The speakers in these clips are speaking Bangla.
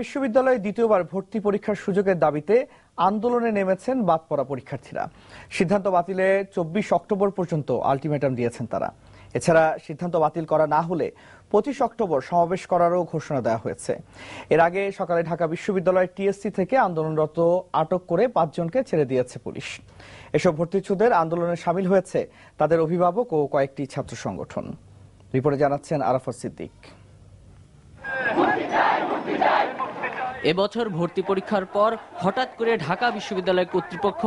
বিশ্ববিদ্যালয়ে দ্বিতীয়বার ভর্তি পরীক্ষার সুযোগের দাবিতে আন্দোলনে নেমেছেন বাদ পড়া পরীক্ষার্থীরা। সিদ্ধান্ত বাতিলে চব্বিশ অক্টোবর পর্যন্ত আলটিমেটাম দিয়েছেন তারা। এছাড়া সিদ্ধান্ত বাতিল করা না হলে পঁচিশ অক্টোবর সমাবেশ করারও ঘোষণা দেওয়া হয়েছে। এর আগে সকালে ঢাকা বিশ্ববিদ্যালয়ের টিএসসি থেকে আন্দোলনরত আটক করে পাঁচজনকে ছেড়ে দিয়েছে পুলিশ। এসব ভর্তিচ্ছুদের আন্দোলনে সামিল হয়েছে তাদের অভিভাবক ও কয়েকটি ছাত্র সংগঠন। রিপোর্টে জানাচ্ছেন আরাফাত সিদ্দিক। এবছর ভর্তি পরীক্ষার পর হঠাৎ করে ঢাকা বিশ্ববিদ্যালয় কর্তৃপক্ষ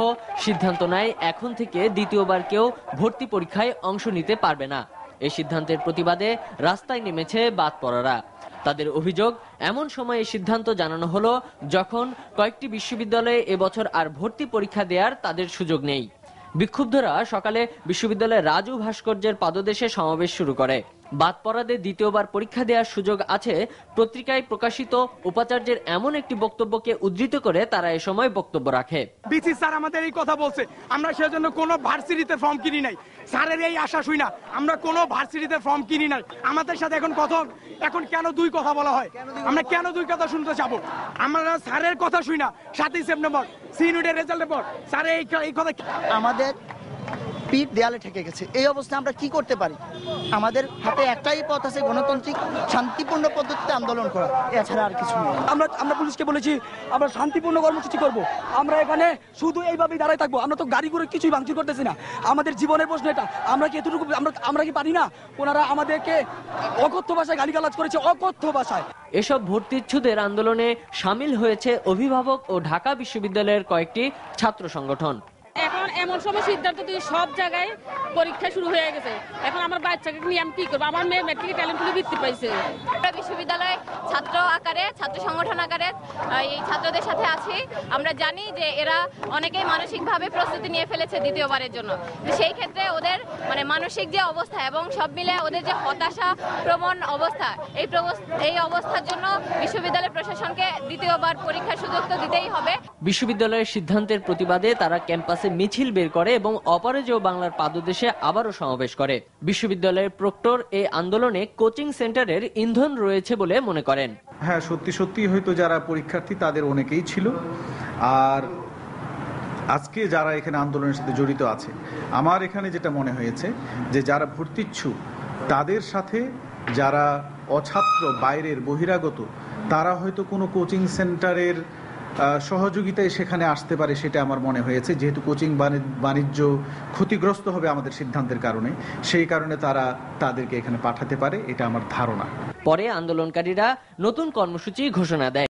সিদ্ধান্ত নেয়, এখন থেকে দ্বিতীয়বার কেউ ভর্তি পরীক্ষায় অংশ নিতে পারবে না। এই সিদ্ধান্তের প্রতিবাদে রাস্তায় নেমেছে বাদ পড়ারা। তাদের অভিযোগ, এমন সময় এই সিদ্ধান্ত জানানো হলো যখন কয়েকটি বিশ্ববিদ্যালয়ে এবছর আর ভর্তি পরীক্ষা দেওয়ার তাদের সুযোগ নেই। বিক্ষুব্ধরা সকালে বিশ্ববিদ্যালয়ের রাজু ভাস্কর্যের পাদদেশে সমাবেশ শুরু করে। বাদ পড়াদের দ্বিতীয়বার পরীক্ষা দেওয়ার সুযোগ আছে। পত্রিকায় প্রকাশিত উপাচার্যের এমন একটি বক্তব্যকে উদ্ধৃত করে তারা এ সময় বক্তব্য রাখে। বিসি স্যার আমাদের এই কথা বলছে। আমরা সেজন্য কোনো ভার্সিটিতে ফর্ম কিনি নাই। স্যারের এই আশা শুই না। আমরা কোনো ভার্সিটিতে ফর্ম কিনি নাই। আমাদের সাথে এখন কথা এখন কেন দুই কথা বলা হয়? আমরা কেন দুই কথা শুনতে যাব? আমরা স্যারের কথা শুই না। সাতই সেপ্টেম্বর। সি ইউনিটের রেজাল্টের পর। স্যার এই এই কথা আমাদের পিঠ দেয়ালে ঠেকে গেছে। এই অবস্থায় আমরা কি করতে পারি? আমাদের হাতে একটাই পথ আছে গণতান্ত্রিক শান্তিপূর্ণ পদ্ধতিতে আন্দোলন করা। এছাড়া আর কিছু নেই। আমরা আমরা পুলিশকে বলেছি আমরা শান্তিপূর্ণ কর্মসূচি করব। আমরা এখানে শুধু এইভাবেই দাঁড়ায় থাকব। আমরা তো গাড়ি করে কিছুই ভাঙচুর করতেছি না। আমাদের জীবনের প্রশ্ন এটা। আমরা কি এতটুকু আমরা আমরা কি পারি না? ওনারা আমাদেরকে অকথ্য ভাষায় গালিগালাজ করেছে অকথ্য ভাষায়। এসব ভর্তিচ্ছুদের আন্দোলনে সামিল হয়েছে অভিভাবক ও ঢাকা বিশ্ববিদ্যালয়ের কয়েকটি ছাত্র সংগঠন। এমন সময় সিদ্ধান্ত দিয়ে সব জায়গায় পরীক্ষা শুরু হয়ে গেছে। এখন আমার বাচ্চাকে নিয়ে আমি কি করব? আমার মেয়ে মেট্রিক ট্যালেন্ট বৃত্তি পাইছে। বিশ্ববিদ্যালয়ে ছাত্র আকারে, ছাত্র সংগঠন আকারে এই ছাত্রদের সাথে আছি। আমরা জানি যে এরা অনেকেই মানসিকভাবে প্রস্তুতি নিয়ে ফেলেছে দ্বিতীয়বারের জন্য। সেই ক্ষেত্রে ওদের মানে মানসিক যে অবস্থা এবং সব মিলে ওদের যে হতাশা প্রবণ অবস্থা, এই এই অবস্থার জন্য বিশ্ববিদ্যালয় প্রশাসনকে দ্বিতীয়বার পরীক্ষার সুযোগ তো দিতেই হবে। বিশ্ববিদ্যালয়ের সিদ্ধান্তের প্রতিবাদে তারা ক্যাম্পাসে মিছিল বের করে এবং অপরাজেয় বাংলার পাদদেশে আবারও সমাবেশ করে। বিশ্ববিদ্যালয়ের প্রক্টর এই আন্দোলনে কোচিং সেন্টারের ইন্ধন রয়েছে বলে মনে করেন। হ্যাঁ সত্যি সত্যি হয়তো যারা পরীক্ষার্থী তাদের অনেকেই ছিল। আর আজকে যারা এখানে আন্দোলনের সাথে জড়িত আছে, আমার এখানে যেটা মনে হয়েছে যে যারা ভর্তিচ্ছু তাদের সাথে যারা অছাত্র বাইরের বহিরাগত, তারা হয়তো কোনো কোচিং সেন্টারের সহযোগিতায় সেখানে আসতে পারে সেটা আমার মনে হয়েছে। যেহেতু কোচিং বাণিজ্য ক্ষতিগ্রস্ত হবে আমাদের সিদ্ধান্তের কারণে, সেই কারণে তারা তাদেরকে এখানে পাঠাতে পারে, এটা আমার ধারণা। পরে আন্দোলনকারীরা নতুন কর্মসূচি ঘোষণা দেয়।